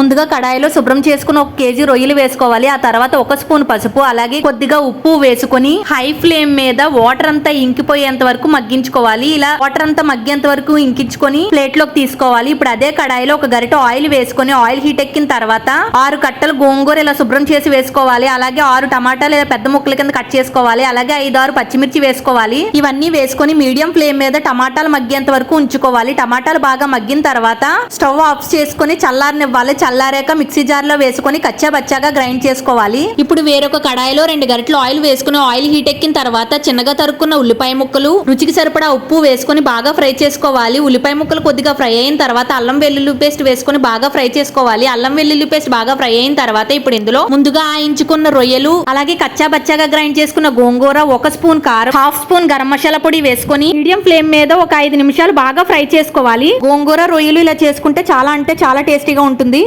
ముందుగా కడాయిలో శుభ్రం చేసుకుని ఒక కేజీ రొయ్యలు వేసుకోవాలి. ఆ తర్వాత ఒక స్పూన్ పసుపు అలాగే కొద్దిగా ఉప్పు వేసుకొని హై ఫ్లేమ్ మీద వాటర్ అంతా ఇంకిపోయేంత వరకు మగ్గించుకోవాలి. ఇలా వాటర్ అంతా మగ్గేంత వరకు ఇంకించుకొని ప్లేట్లోకి తీసుకోవాలి. ఇప్పుడు అదే కడాయిలో ఒక గరిట ఆయిల్ వేసుకొని ఆయిల్ హీట్ ఎక్కిన తర్వాత ఆరు కట్టలు గోంగూర ఇలా శుభ్రం చేసి వేసుకోవాలి. అలాగే ఆరు టమాటాలు ఇలా పెద్ద ముక్కల కింద కట్ చేసుకోవాలి. అలాగే ఐదు ఆరు పచ్చిమిర్చి వేసుకోవాలి. ఇవన్నీ వేసుకొని మీడియం ఫ్లేమ్ మీద టమాటాలు మగ్గేంత వరకు ఉంచుకోవాలి. టమాటాలు బాగా మగ్గిన తర్వాత స్టవ్ ఆఫ్ చేసుకొని చల్లారనివ్వాలి. చల్లారాక మిక్సీ జార్లో వేసుకొని కచ్చాబచ్చాగా గ్రైండ్ చేసుకోవాలి. ఇప్పుడు వేరొక కడాయిలో రెండు గరిటలు ఆయిల్ వేసుకుని ఆయిల్ హీట్ ఎక్కిన తర్వాత చిన్నగా తరుక్కున్న ఉల్లిపాయ ముక్కలు రుచికి సరిపడా ఉప్పు వేసుకొని బాగా ఫ్రై చేసుకోవాలి. ఉల్లిపాయ ముక్కలు కొద్దిగా ఫ్రై అయిన తర్వాత అల్లం వెల్లుల్లి పేస్ట్ వేసుకొని బాగా ఫ్రై చేసుకోవాలి. అల్లం వెల్లుల్లి పేస్ట్ బాగా ఫ్రై అయిన తర్వాత ఇప్పుడు ఇందులో ముందుగా ఆయించుకున్న రొయ్యలు అలాగే కచ్చాబచ్చాగా గ్రైండ్ చేసుకున్న గోంగూర ఒక స్పూన్ కారం హాఫ్ స్పూన్ గరం మసాలా పొడి వేసుకొని మీడియం ఫ్లేమ్ మీద ఒక ఐదు నిమిషాలు బాగా ఫ్రై చేసుకోవాలి. గోంగూర రొయ్యలు ఇలా చేసుకుంటే చాలా అంటే చాలా టేస్టీగా ఉంటుంది.